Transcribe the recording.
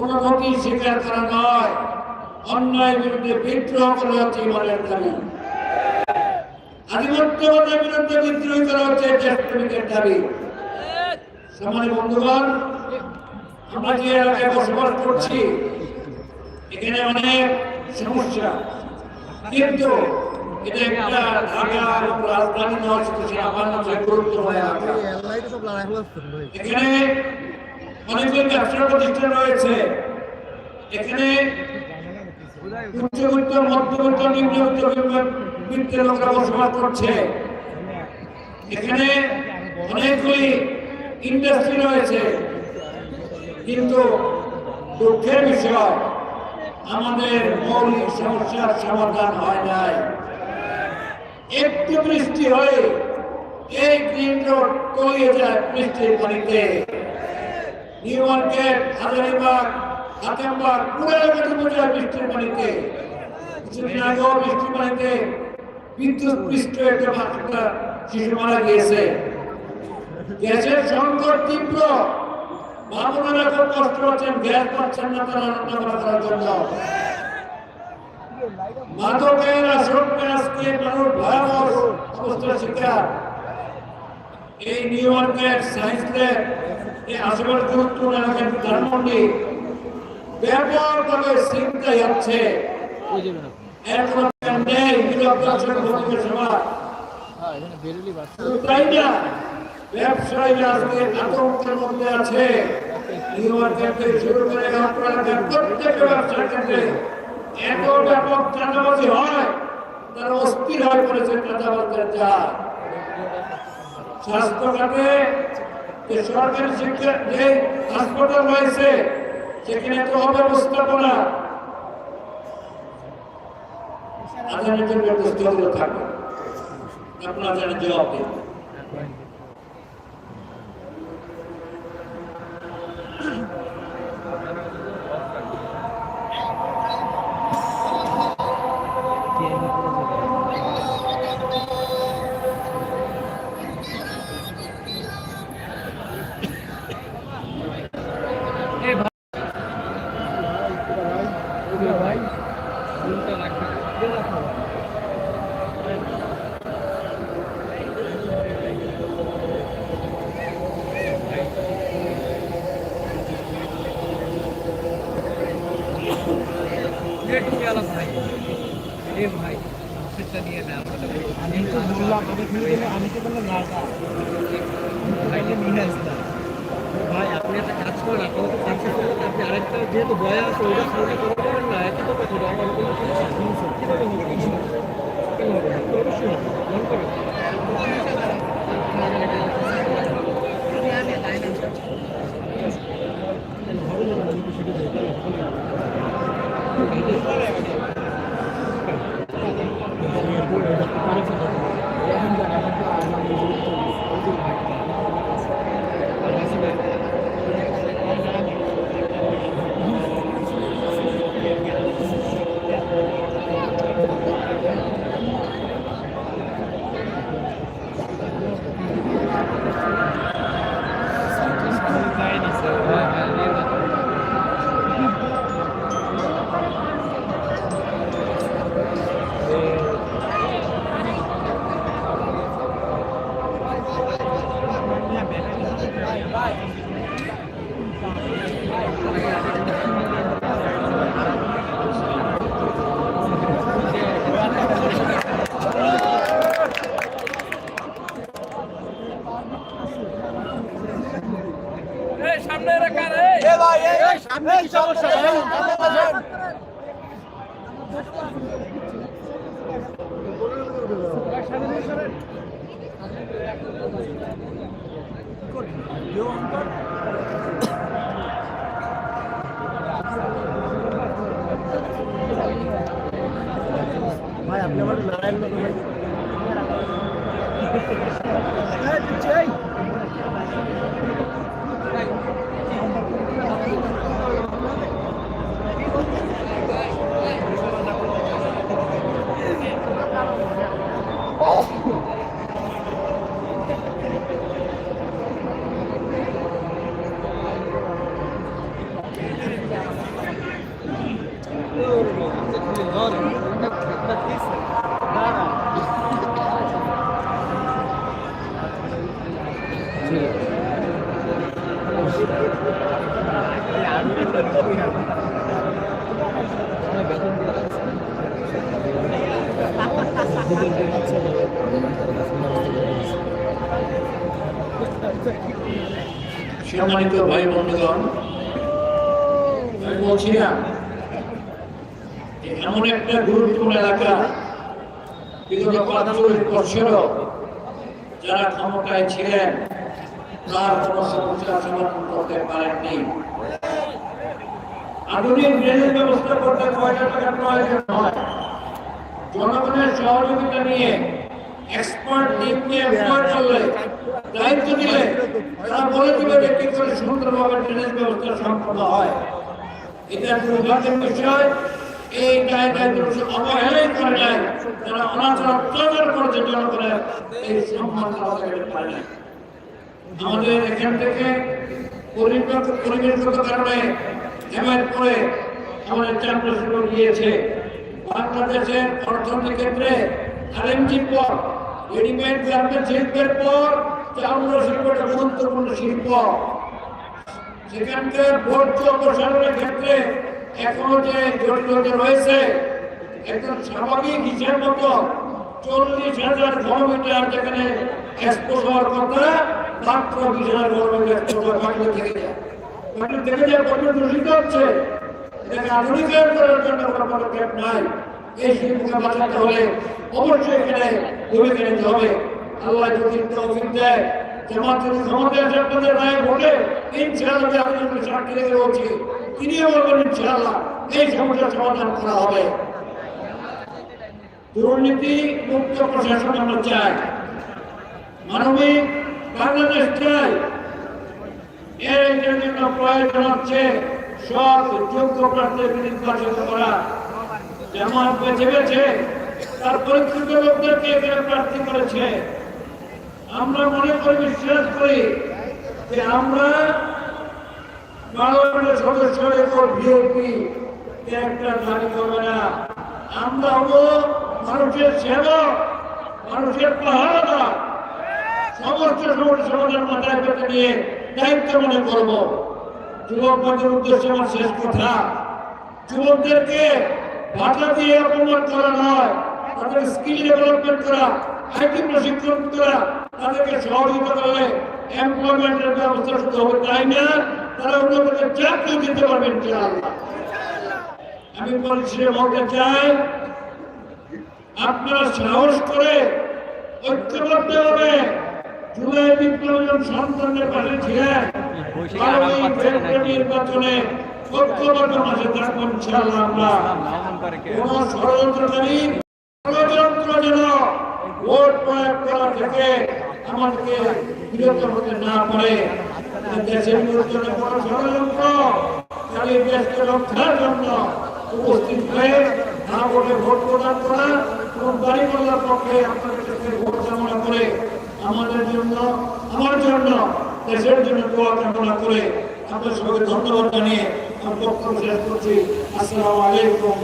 কোনো নথি স্বীকার করা নয়। অন্যায় বিরুদ্ধে বিদ্রোহ করা হচ্ছে ইমানের দাবি। আধিপত্যবাদের বিরুদ্ধে বিদ্রোহ করা হচ্ছে দেশপ্রেমিকের দাবি। সম্মানিত বন্ধুগণ আমরা যে এলাকায় বসবাস করছি এখানে অনেক সমস্যা। কিন্তু এটা একটা ঢাকা রাজধানী নয় শুধু সে আমার গুরুত্বপূর্ণ এলাকা। এখানে রয়েছে। এখানে করছে। এখানে রয়েছে। কিন্তু দুঃখের বিষয়, আমাদের মৌলিক সমস্যার সমাধান হয় নাই। একটু বৃষ্টি হয়ে এই গ্রিন রোড তলিয়ে যায় বৃষ্টির পানিতে। নিউ মার্কেট হাজারিবাগ হাতেমবাগ পুরো এলাকা ডুবে যায় বৃষ্টির পানিতে কিছুদিন আগেও বৃষ্টির পানিতে বিদ্যুৎ পৃষ্ঠ একটা একটা শিশু মারা গিয়েছে। গ্যাসের সংকট তীব্র। বাবুরা খুব কষ্ট হচ্ছেন গ্যাস পাচ্ছেন না তারা রান্না করার জন্য। মাদকের আসরকে আজকে মানুষ ভয়াবহ অবস্থার শিকার। এই নিউ মার্কেট সায়েন্স ল্যাব আশেপাশে গুরুত্বপূর্ণ এলাকার ধানমন্ডি ব্যাপকভাবে তাই না ব্যবসায়ীরা আজকে আতঙ্কের মধ্যে আছে। নিউ মার্কেট শুরু করে আপনারা প্রত্যেক ব্যবসার ক্ষেত্রে এত ব্যাপক চাঁদাবাজি হয়, তারা অস্থির হয়ে পড়েছে চাঁদাবাজের যা স্বাস্থ্য খাতে সরকারি শিক্ষা যে হাসপাতাল রয়েছে সেখানে তো অব্যবস্থাপনা জন্য স্থগিত থাকে আপনার জবাব দিন ভাই আপনি একটা কাজ করেন তো আপনি আরেকটা যেহেতু বয়া আছে ওইটা সামনে করে দেবেন না এত কথা করে আমার কোনো কীভাবে হবে কেন হবে না মন সম্মানিত ভাই বন্ধুগণ, আমি বলছিলাম এমন একটা গুরুত্বপূর্ণ এলাকা বিগত পাঁচচল্লিশ বছরও যারা ক্ষমতায় ছিলেন তার কোনো সমস্যা সমাধান করতে পারেননি। আধুনিক ড্রেনেজ ব্যবস্থা করতে কয়টা টাকা প্রয়োজন হয়? জনগণের সহযোগিতা নিয়ে এক্সপার্ট টিম নিয়ে এক্সপার্ট করলে দায়িত্ব দিলে তারা বলে দিবে যে কি করে সুন্দরভাবে ড্রেনেজ ব্যবস্থা সম্পন্ন হয়। এটা দুর্ভাগ্যের বিষয়। এই দায় দায়িত্ব অবহেলাই করে নাই তারা অনাচার অত্যাচার করেছে, জনগণের এই সম্মান দেখাতে পারে নাই আমাদের এখান থেকে পরিবেশ পরিবেশগত কারণে হেমের পরে আমাদের চাকরি গিয়েছে। বাংলাদেশের অর্থনীতির ক্ষেত্রে আরএমজির পর, রেডিমেড গার্মেন্ট পর চামড়া শিল্পটা গুরুত্বপূর্ণ শিল্প। সেখানকার বর্জ্য অপসারণের ক্ষেত্রে এখনও যে জটিলতা রয়েছে, একদম স্বাভাবিক হিসেব মতো চল্লিশ হাজার ঘনমিটার যেখানে এক্সপোজ হওয়ার কথা, মাত্র বিশ হাজার ঘনমিটার এক্সপোজ হয় মাটিতে থেকে যায়। মাটিতে থেকে যায় পরিমাণ দূষিত হচ্ছে। এটাকে আধুনিকায়ন করার জন্য কোনো পদক্ষেপ নাই। এই শিল্পকে বাঁচাতে হলে অবশ্যই এখানে ভূমিকা নিতে হবে। আল্লাহ যদি তৌফিক দেয়, জামাত যদি ক্ষমতায় আসে, আপনাদের রায় ভোটে ইনশাআল্লাহ আমি সাক্ষী রেখে বলছি, তিনিও বলবেন ইনশাআল্লাহ, এই সমস্যার সমাধান করা হবে। দুর্নীতি মুক্ত প্রশাসন আমরা চাই। মানবিক বাংলাদেশ চাই। এর জন্য প্রয়োজন হচ্ছে সব যোগ্য প্রার্থীকে নির্বাচিত করা। জামাত বেছে বেছে তার পরিচিত লোকদেরকে এখানে প্রার্থী করেছে। আমরা মনে করি, বিশ্বাস করি যে আমরা পার্লামেন্টের সদস্যের উপর বিএনপি একটা দাবি করবে না। আমরা হব মানুষের সেবক মানুষের পাহাড়া সমস্ত সমাধান মাথায় পেতে নিয়ে দায়িত্ব মনে করব। যুবকদের উদ্দেশ্যে আমার শেষ কথা, যুবকদেরকে ভাতা দিয়ে অপমান করা নয়, তাদের স্কিল ডেভেলপমেন্ট করা আইটি প্রশিক্ষণ করা, তাদেরকে সহযোগিতা করলে এমপ্লয়মেন্টের ব্যবস্থা শুধু হবে। তাই না? তারা অন্যদের চাকরি দিতে পারবেন আমি পরিশ্রম বলতে চাই আপনারা সাহস করে ঐক্যবদ্ধ হবে। জুলাই বিপ্লব যখন সন্তানের পাশে ছিলেন। ষড়যন্ত্র যেন ভোট প্রয়োগ করা থেকে আমাদেরকে বিরত না পারে। দেশের বিরুদ্ধে ষড়যন্ত্র, খালি দেশকে রক্ষার জন্য উপস্থিত হয়ে না বলে ভোট প্রদান করা এবং বাড়ি পাল্লার পক্ষে আপনাদের কাছে ভোট কামনা করে আমাদের জন্য আমার জন্য দেশের জন্য দোয়া কামনা করে আপনার সবাইকে ধন্যবাদ জানিয়ে আমি বক্তব্য শেষ করছি। আসসালামু আলাইকুম।